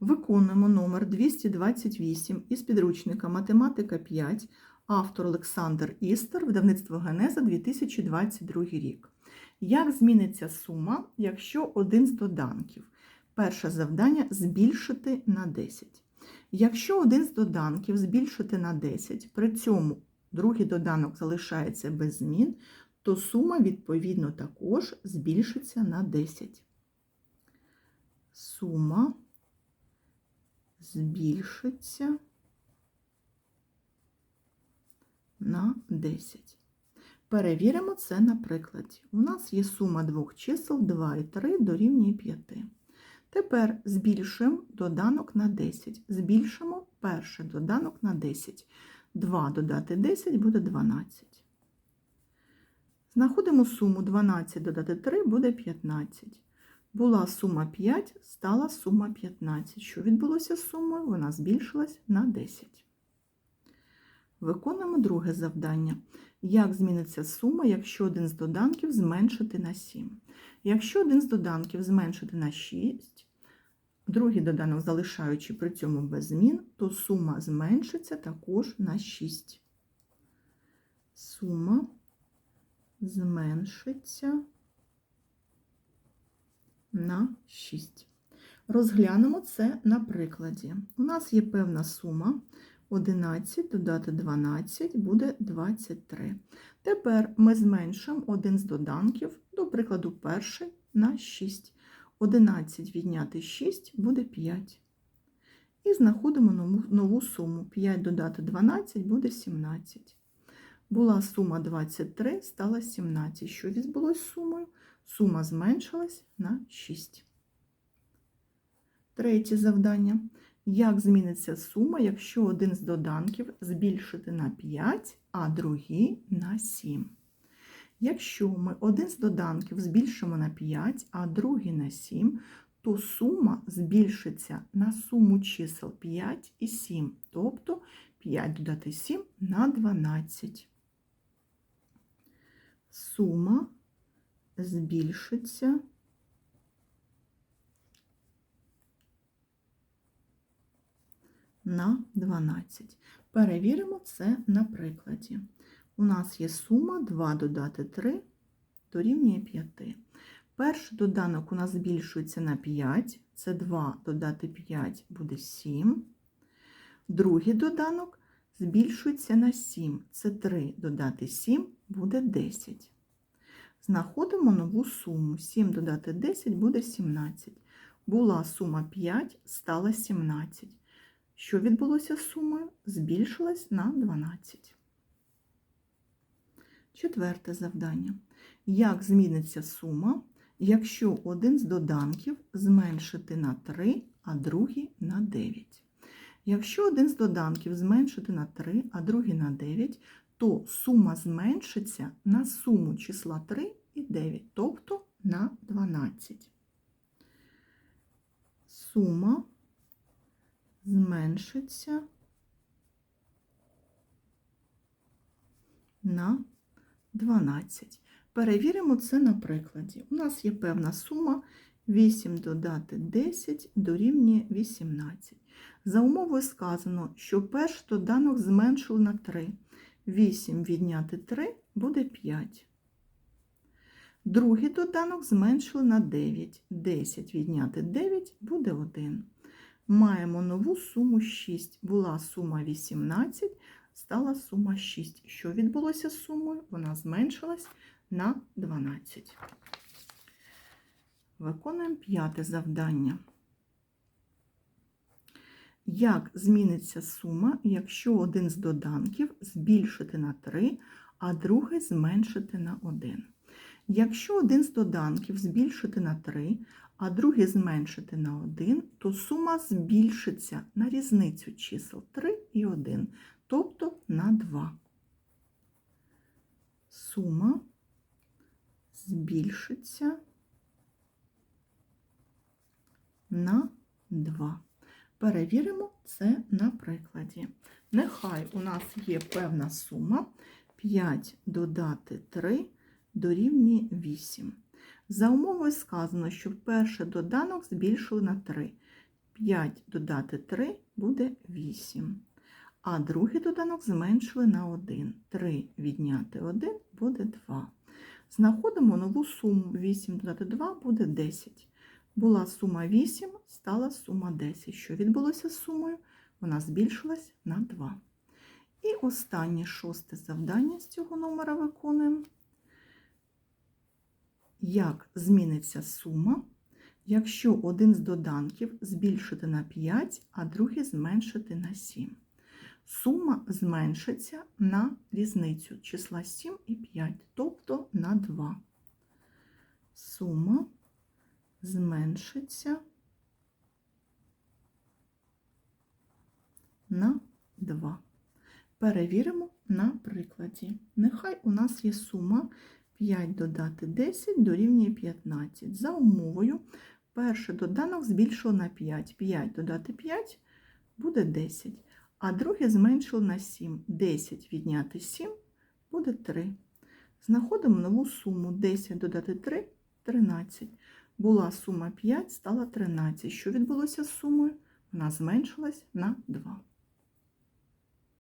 Виконуємо номер 228 із підручника Математика 5, автор Олександр Істер, видавництво Генеза 2022 рік. Як зміниться сума, якщо один з доданків? Перше завдання збільшити на 10. Якщо один з доданків збільшити на 10, при цьому другий доданок залишається без змін, то сума відповідно також збільшиться на 10. Сума збільшиться на 10. Перевіримо це на прикладі. У нас є сума двох чисел 2 і 3 дорівнює 5. Тепер збільшуємо доданок на 10. Збільшимо перший доданок на 10. 2 додати 10 буде 12. Знаходимо суму 12 додати 3 буде 15. Була сума 5, стала сума 15. Що відбулося з сумою? Вона збільшилась на 10. Виконуємо друге завдання. Як зміниться сума, якщо один з доданків зменшити на 7? Якщо один з доданків зменшити на 6, другий доданок залишаючи при цьому без змін, то сума зменшиться також на 6. Сума зменшиться на 6. Розглянемо це на прикладі. У нас є певна сума 11 додати 12 буде 23. Тепер ми зменшимо один з доданків, до прикладу, перший на 6. 11 відняти 6 буде 5. І знаходимо нову, нову суму. 5 додати 12 буде 17. Була сума 23, стала 17. Що відбулося з сумою? Сума зменшилась на 6. Третє завдання. Як зміниться сума, якщо один з доданків збільшити на 5, а другий на 7? Якщо ми один з доданків збільшимо на 5, а другий на 7, то сума збільшиться на суму чисел 5 і 7, тобто 5 додати 7 на 12. Сума збільшиться на 12. Перевіримо це на прикладі. У нас є сума 2 додати 3 дорівнює 5. Перший доданок у нас збільшується на 5, це 2 додати 5 буде 7. Другий доданок збільшується на 7, це 3 додати 7 буде 10. Знаходимо нову суму. 7 додати 10 буде 17. Була сума 5, стала 17. Що відбулося з сумою? Збільшилась на 12. Четверте завдання. Як зміниться сума, якщо один з доданків зменшити на 3, а другий на 9? Якщо один з доданків зменшити на 3, а другий на 9, то сума зменшиться на суму числа 3 і 9, тобто на 12. Сума зменшиться на 12. Перевіримо це на прикладі. У нас є певна сума 8 додати 10 дорівнює 18. За умовою сказано, що перший доданок зменшили на 3. 8 відняти 3 буде 5. Другий доданок зменшили на 9. 10 відняти 9 буде 1. Маємо нову суму 6. Була сума 18, стала сума 6. Що відбулося з сумою? Вона зменшилась на 12. Виконуємо п'яте завдання. Як зміниться сума, якщо один з доданків збільшити на 3, а другий зменшити на 1? Якщо один з доданків збільшити на 3, а другий зменшити на 1, то сума збільшиться на різницю чисел 3 і 1, тобто на 2. Сума збільшиться на 2. Перевіримо це на прикладі. Нехай у нас є певна сума 5 додати 3 дорівнює 8. За умовою сказано, що перший доданок збільшили на 3. 5 додати 3 буде 8. А другий доданок зменшили на 1. 3 відняти 1 буде 2. Знаходимо нову суму. 8 додати 2 буде 10. Була сума 8, стала сума 10. Що відбулося з сумою? Вона збільшилась на 2. І останнє шосте завдання з цього номера виконуємо. Як зміниться сума, якщо один з доданків збільшити на 5, а другий зменшити на 7? Сума зменшиться на різницю числа 7 і 5, тобто на 2. Сума зменшиться на 2. Перевіримо на прикладі. Нехай у нас є сума 5 додати 10 дорівнює 15. За умовою, перший доданок збільшило на 5. 5 додати 5 буде 10. А другий зменшило на 7. 10 відняти 7 буде 3. Знаходимо нову суму 10 додати 3 13. Була сума 5, стала 13. Що відбулося з сумою? Вона зменшилась на 2.